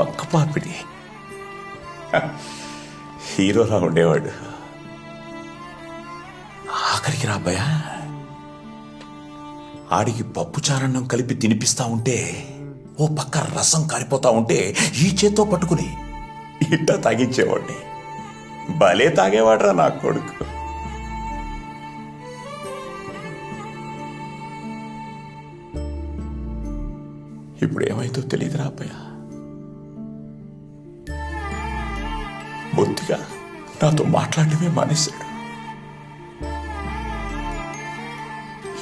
పక్క పాపిడి హీరోలా ఉండేవాడు. ఆఖరికి రాబ్బయ్యా ఆడికి పప్పు చారన్నం కలిపి తినిపిస్తా ఉంటే ఓ పక్క రసం కారిపోతా ఉంటే ఈ చేత్తో పట్టుకుని ఇట్ట తాగించేవాడిని. భలే తాగేవాడ్రా నా కొడుకు. ఇప్పుడు ఏమైందో తెలియదురా అబ్బాయా బొత్తిగా. నాతో మాట్లాడటమే మానేశాడు.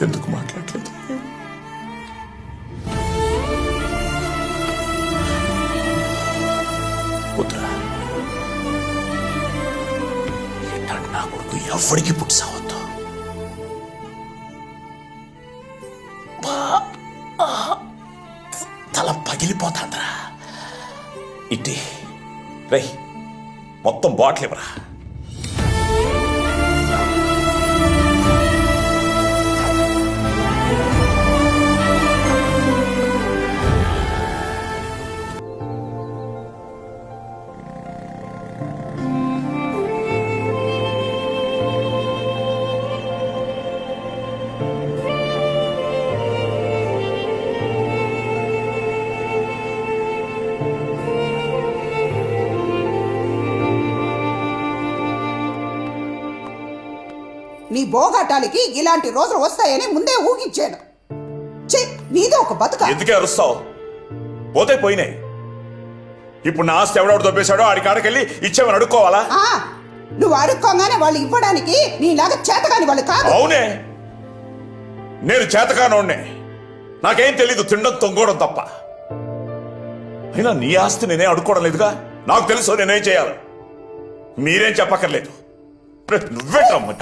ఎందుకు మాట్లాడలేదు? నా కొడుకు ఎవరికి పుట్టి సావద్దు. తల పగిలిపోతాందిరా. ఇట్టి. రై మొత్తం బాటిల్ ఇవ్వరా? నీ బోగాటాలకి ఇలాంటి రోజులు వస్తాయని ముందే ఊహించాను. ఛీ నీది ఒక బతుక. ఎందుకే అరుస్తావు? పోతే పోయినాయి. ఇప్పుడు నా ఆస్తి ఎవడెవడు దొబ్బేశాడో ఆడి కాడకెళ్ళి ఇచ్చామని అడుక్కోవాలా? ఆ, నువ్వు అడుక్కోగానే వాళ్ళు ఇవ్వడానికి నీలాగా చేతగాని వాళ్ళు కాదు. అవునే. నేను చేతకానోడ్నే. నాకేం తెలీదు తినడం తొంగోవడం తప్ప. అయినా నీ ఆస్తి నేనే అడుక్కోవడం లేదుగా? నాకు తెలుసు నేనేం చేయాలి. మీరేం చెప్పక్కర్లేదు. రే, నువ్వే రమ్మని.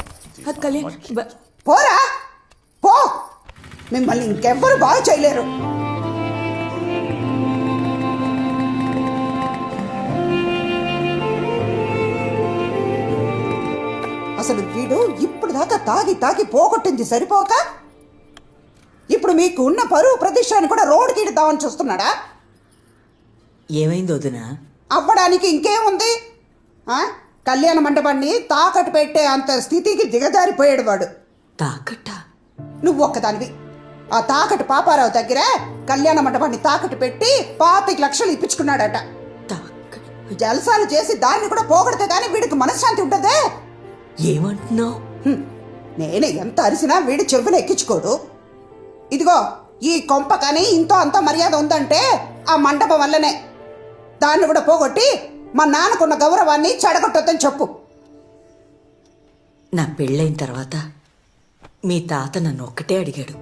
కళ్యాణ్ బ- పోరా! పో! మిమ్మల్ని ఇంకెవ్వరు బాగు చేయలేరు. అసలు వీడు ఇప్పుడు దాకా తాగి తాగి పోగొట్టింది సరిపోక? ఇప్పుడు మీకు ఉన్న పరువు ప్రతిష్టాన్ని కూడా రోడ్డు తీడుదామని చూస్తున్నాడా? ఏమైంది వదినా? అవ్వడానికి ఇంకేముంది? ఆ? కళ్యాణ మండపాన్ని తాకట్టు పెట్టే అంత స్థితికి దిగజారిపోయాడు వాడు. తాకట్ట? నువ్వు ఒక్కదానివి. ఆ తాకట్టు పాపారావు దగ్గర కళ్యాణ మండపాన్ని తాకట్టు పెట్టి పాతిక లక్షలు ఇప్పించుకున్నాడట. జలసాలు చేసి దాన్ని కూడా పోగొడితే గానీ వీడికి మనశ్శాంతి ఉంటదే ఏమంటున్నావు. నేను ఎంత అరిసినా వీడి చెవులు ఎక్కించుకోడు. ఇదిగో ఈ కొంప కానీ ఇంతో అంత మర్యాద ఉందంటే ఆ మండపం వల్లనే. దాన్ని కూడా పోగొట్టి మా నాన్నకున్న గౌరవాన్ని చెడగొట్టొద్దని చెప్పు. నా పెళ్ళైన తర్వాత మీ తాత నన్ను ఒక్కటే అడిగాడు.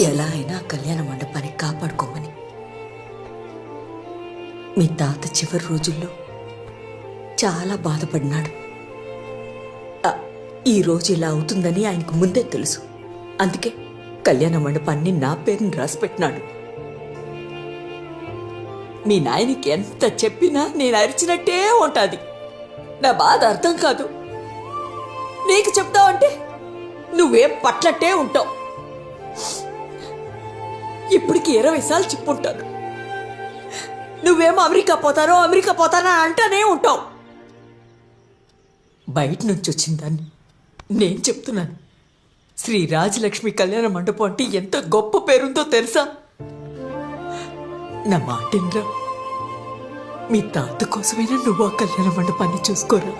ఎలా అయినా కళ్యాణ మండపాన్ని కాపాడుకోమని. మీ తాత చివరి రోజుల్లో చాలా బాధపడినాడు. ఈ రోజు ఇలా అవుతుందని ఆయనకు ముందే తెలుసు. అందుకే కళ్యాణ మండపాన్ని నా పేరుని రాసిపెట్టినాడు. మీ నాయనకి ఎంత చెప్పినా నేను అరిచినట్టే ఉంటుంది. నా బాధ అర్థం కాదు. నీకు చెప్తావంటే నువ్వేం పట్లట్టే ఉంటావు. ఇప్పటికి ఇరవై సార్లు చెప్పుంటాను. నువ్వేమో అమెరికా పోతానో అమెరికా పోతానో అంటానే ఉంటావు. బయట నుంచి వచ్చిన దాన్ని నేను చెప్తున్నాను. శ్రీ రాజలక్ష్మి కళ్యాణ మండపం అంటే ఎంత గొప్ప పేరుందో తెలుసా? నా మాటిండ్రా మీ తాత కోసమైనా నువ్వు ఆ కళ్యాణ మండపాన్ని చూసుకోరా?